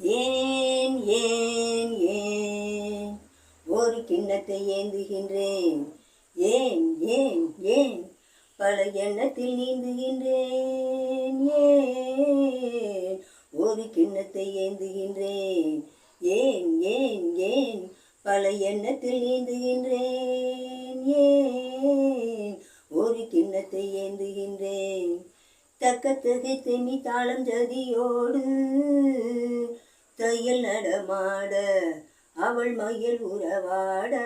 ஏன் ஏன் ஏன்? ஒரு கிண்ணத்தை ஏந்துகின்றேன். ஏன் ஏன் ஏன்? பல எண்ணத்தில் நீந்துகின்றேன். ஏன்? ஒரு கிண்ணத்தை ஏந்துகின்றேன். ஏன் ஏன் ஏன்? பல எண்ணத்தில் நீந்துகின்றேன். ஏன்? ஒரு கிண்ணத்தை ஏந்துகின்றேன். தக்க தகை நீ தாளம் ஜதியோடு தையல் நடமாட அவள் மயில் உறவாட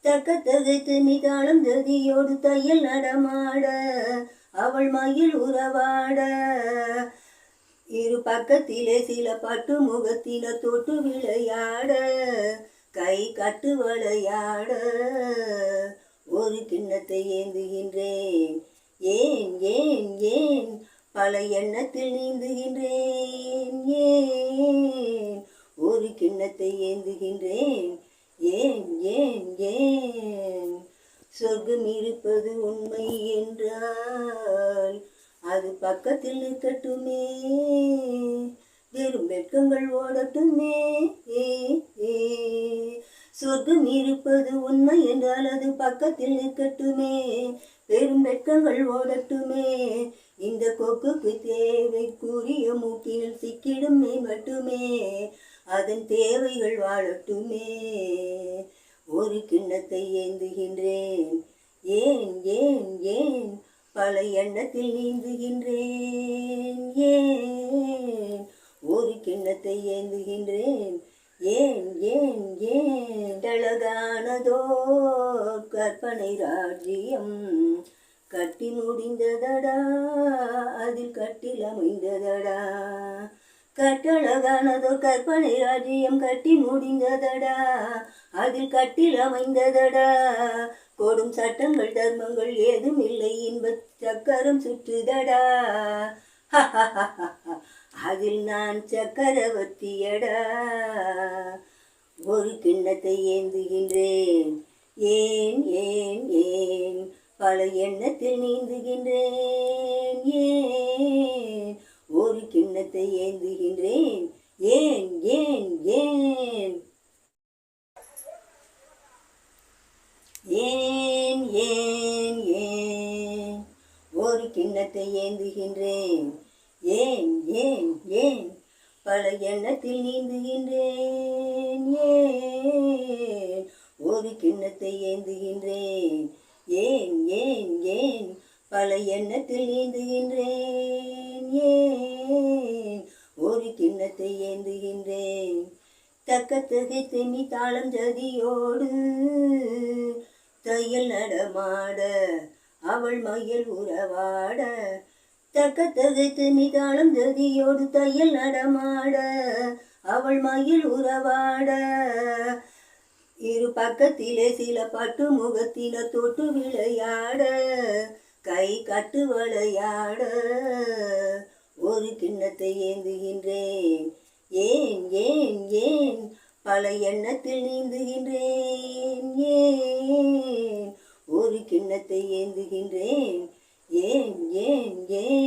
தக்க தகைத்து நீ தாளம் ஜதியோடு தையல் நடமாட அவள் மயில் உறவாட. இரு பக்கத்திலே சில பட்டு முகத்தில தொட்டு விளையாட கை கட்டு விளையாட. ஒரு கிண்ணத்தை ஏந்துகின்றேன். ஏன் ஏன் ஏன்? பல எண்ணத்தில் நீந்துகின்றேன். ஏன்? ஒரு கிண்ணத்தை ஏந்துகின்றேன். ஏன்? ஏன்? ஏன்? சொர்க்கம் இருப்பது உண்மை என்றால் அது பக்கத்தில் நிற்கட்டுமே. வெறும் வெட்கங்கள் ஓடட்டுமே. ஏ ஏ. சொர்க்கம் இருப்பது உண்மை என்றால் அது பக்கத்தில் நிற்கட்டுமே. பெரும் வெட்கங்கள் ஓடட்டுமே. இந்த கொக்குக்கு தேவைக்குரிய மூக்கில் சிக்கிடுமே மட்டுமே. அதன் தேவைகள் வாழட்டுமே. ஒரு கிண்ணத்தை ஏந்துகின்றேன். ஏன் ஏன் ஏன்? பல எண்ணத்தில் நீந்துகின்றேன். ஏன்? ஒரு கிண்ணத்தை ஏந்துகின்றேன். ஏன் ஏன் ஏன் அழகானதோ கற்பனை ராஜ்யம் கட்டி முடிந்ததடா? அதில் கட்டில் அமைந்ததடா? கட்டழகானதோ? கற்பனை ராஜ்யம் கட்டி முடிந்ததடா? அதில் கட்டில் அமைந்ததடா? கொடும் சட்டங்கள் தர்மங்கள் ஏதும் இல்லை. இன்ப சக்கரம் சுற்றுதடா? அதில் நான் சக்கரவர்த்தியடா? ஒரு கிண்ணத்தை ஏந்துகின்றேன். ஏன் ஏன் ஏன்? பல எண்ணத்தில் நீந்துகின்றேன். ஏன்? ஒரு கிண்ணத்தை ஏந்துகின்றேன். ஏன் ஏன் ஏன்? ஏன் ஏன் ஏன்? ஒரு கிண்ணத்தை ஏந்துகின்றேன். ஏன் ஏன் ஏன்? பல எண்ணத்தில் நீந்துகின்றேன். ஏன்? ஒரு கிண்ணத்தை ஏந்துகின்றேன். ஏன் ஏன் ஏன்? பல எண்ணத்தில் நீந்துகின்றேன். ஏன்? ஒரு கிண்ணத்தை ஏந்துகின்றேன். தக்க தகை தென்னி தாளம் ஜதியோடு தையல் நடமாட அவள் மயில் உறவாட தக்க தகைத்து நிதானம் ததியோடு ஜதியோடு தையல் நடமாட அவள் மயில் உறவாட. இரு பக்கத்திலே சில பட்டு முகத்தில தொட்டு விளையாட கை கட்டு விளையாட. ஒரு கிண்ணத்தை ஏந்துகின்றேன். ஏன் ஏன் ஏன்? பல எண்ணத்தில் நீந்துகின்றேன். ஏன்? ஒரு கிண்ணத்தை ஏந்துகின்றேன். ஏன் ஏன் ஏன்?